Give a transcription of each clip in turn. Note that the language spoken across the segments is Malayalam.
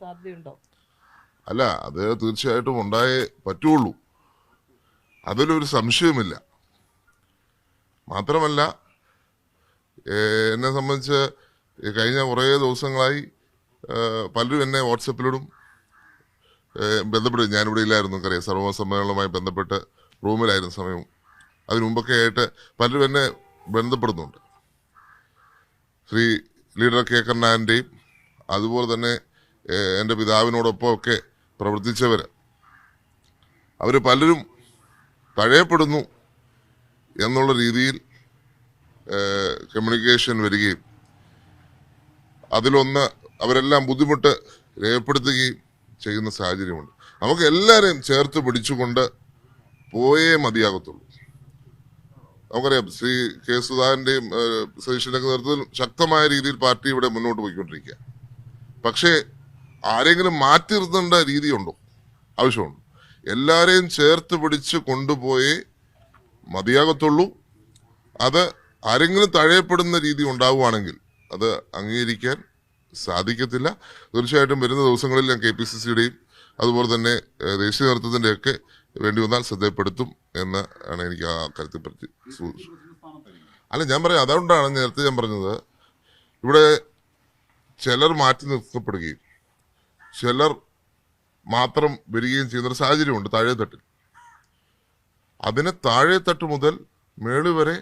സാധ്യതയുണ്ടോ? അല്ല അത് തീർച്ചയായിട്ടും ഉണ്ടായേ പറ്റുള്ളൂ. അതിലൊരു സംശയമില്ല മാത്രമല്ല എന്നെ സംബന്ധിച്ച് കഴിഞ്ഞ കുറേ ദിവസങ്ങളായി പലരും എന്നെ വാട്സപ്പിലിടും. ബന്ധപ്പെട്ട് ബന്ധപ്പെടും ഞാനിവിടെ ഇല്ലായിരുന്നു നമുക്കറിയാം സർവ സമ്മേളനവുമായി ബന്ധപ്പെട്ട് റൂമിലായിരുന്നു സമയവും അതിനു മുമ്പൊക്കെ ആയിട്ട് പലരും എന്നെ ബന്ധപ്പെടുന്നുണ്ട്. ശ്രീ ലീഡർ കെ കണ്ണാന്റെയും അതുപോലെ തന്നെ എന്റെ പിതാവിനോടൊപ്പം ഒക്കെ പ്രവർത്തിച്ചവർ അവർ പലരും തഴയപ്പെടുന്നു എന്നുള്ള രീതിയിൽ കമ്മ്യൂണിക്കേഷൻ വരികയും അതിലൊന്ന് അവരെല്ലാം ബുദ്ധിമുട്ട് രേഖപ്പെടുത്തുകയും ചെയ്യുന്ന സാഹചര്യമുണ്ട്. നമുക്ക് എല്ലാവരെയും ചേർത്ത് പിടിച്ചുകൊണ്ട് പോയേ മതിയാകത്തുള്ളൂ. നമുക്കറിയാം ശ്രീ കെ സുധാകരന്റെയും സതീഷിന്റെയൊക്കെ നേതൃത്വത്തിൽ ശക്തമായ രീതിയിൽ പാർട്ടി ഇവിടെ മുന്നോട്ട് പോയിക്കൊണ്ടിരിക്കുക പക്ഷേ ആരെങ്കിലും മാറ്റി നിർത്തേണ്ട രീതിയുണ്ടോ? ആവശ്യമുണ്ട്. എല്ലാവരെയും ചേർത്ത് പിടിച്ച് കൊണ്ടുപോയേ മതിയാകത്തുള്ളൂ. അത് ആരെങ്കിലും തഴയപ്പെടുന്ന രീതി ഉണ്ടാവുകയാണെങ്കിൽ അത് അംഗീകരിക്കാൻ സാധിക്കത്തില്ല. തീർച്ചയായിട്ടും വരുന്ന ദിവസങ്ങളിൽ ഞാൻ കെ പി സി സിയുടെയും അതുപോലെ തന്നെ ദേശീയ ദേശീയ നേതൃത്വത്തിന്റെയൊക്കെ വേണ്ടി വന്നാൽ ശ്രദ്ധപ്പെടുത്തും എന്ന് ആണ് എനിക്ക് ആ കാര്യത്തെ പറ്റി അല്ല ഞാൻ പറയാം. അതുകൊണ്ടാണ് നേരത്തെ ഞാൻ പറഞ്ഞത്. ഇവിടെ ചിലർ മാറ്റി നിർത്തപ്പെടുകയും ചിലർ മാത്രം വരികയും ചെയ്യുന്ന ഒരു സാഹചര്യമുണ്ട് താഴെത്തട്ടിൽ. അതിന് താഴെത്തട്ട് മുതൽ മേളി വരെ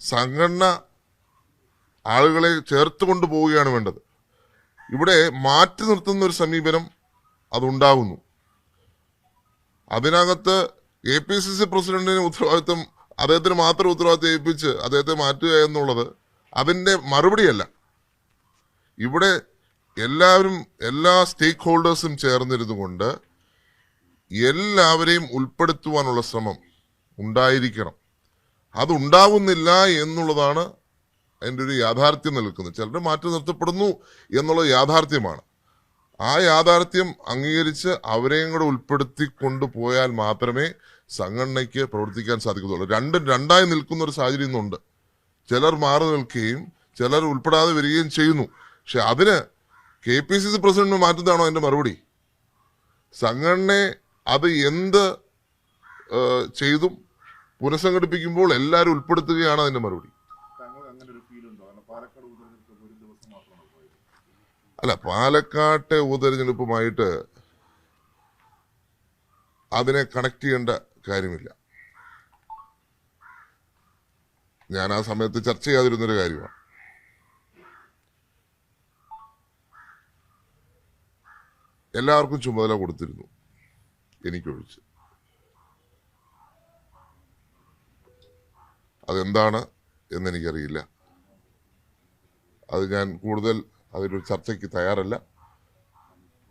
സംഘടന ആളുകളെ ചേർത്ത് കൊണ്ടുപോവുകയാണ് വേണ്ടത്. ഇവിടെ മാറ്റി നിർത്തുന്ന ഒരു സമീപനം അതുണ്ടാകുന്നു അതിനകത്ത് എ പി സി സി പ്രസിഡന്റിന് ഉത്തരവാദിത്വം അദ്ദേഹത്തിന് മാത്രം ഉത്തരവാദിത്വം ഏൽപ്പിച്ച് അദ്ദേഹത്തെ മാറ്റുക എന്നുള്ളത് അതിന്റെ മറുപടിയല്ല. ഇവിടെ എല്ലാവരും എല്ലാ സ്റ്റേക്ക് ഹോൾഡേഴ്സും ചേർന്നിരുന്നു കൊണ്ട് എല്ലാവരെയും ഉൾപ്പെടുത്തുവാനുള്ള ശ്രമം ഉണ്ടായിരിക്കണം. അതുണ്ടാവുന്നില്ല എന്നുള്ളതാണ് അതിന്റെ ഒരു യാഥാർത്ഥ്യം നിൽക്കുന്നത്. ചിലർ മാറ്റി നിർത്തപ്പെടുന്നു എന്നുള്ള യാഥാർത്ഥ്യമാണ്. ആ യാഥാർത്ഥ്യം അംഗീകരിച്ച് അവരെയും കൂടെ ഉൾപ്പെടുത്തി കൊണ്ടുപോയാൽ മാത്രമേ സംഘടനയ്ക്ക് പ്രവർത്തിക്കാൻ സാധിക്കത്തുള്ളൂ. രണ്ടും രണ്ടായി നിൽക്കുന്ന ഒരു സാഹചര്യം ഇന്നുണ്ട്. ചിലർ മാറി നിൽക്കുകയും ചിലർ ഉൾപ്പെടാതെ വരികയും ചെയ്യുന്നു. പക്ഷെ അതിന് K P C C president മാറ്റുന്നതാണോ അതിന്റെ മറുപടി? സംഘടനയെ അത് എന്ത് ചെയ്തും പുനഃസംഘടിപ്പിക്കുമ്പോൾ എല്ലാവരും ഉൾപ്പെടുത്തുകയാണ് അതിന്റെ മറുപടി. അല്ല പാലക്കാട്ടെ ഉപതെരഞ്ഞെടുപ്പുമായിട്ട് അതിനെ കണക്ട് ചെയ്യേണ്ട കാര്യമില്ല. ഞാൻ ആ സമയത്ത് ചർച്ച ചെയ്യാതിരുന്നൊരു കാര്യമാണ്. എല്ലാവർക്കും ചുമതല കൊടുത്തിരുന്നു എനിക്കൊഴിച്ച്. അതെന്താണ് എന്നെനിക്കറിയില്ല. അത് ഞാൻ കൂടുതൽ അതിലൊരു ചർച്ചയ്ക്ക് തയ്യാറല്ല.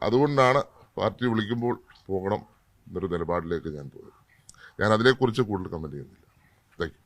അതുകൊണ്ടാണ് പാർട്ടി വിളിക്കുമ്പോൾ പോകണം എന്നൊരു നിലപാടിലേക്ക് ഞാൻ പോയത്. ഞാൻ അതിനെക്കുറിച്ച് കൂടുതൽ കമന്റ് ചെയ്യുന്നില്ല. താങ്ക്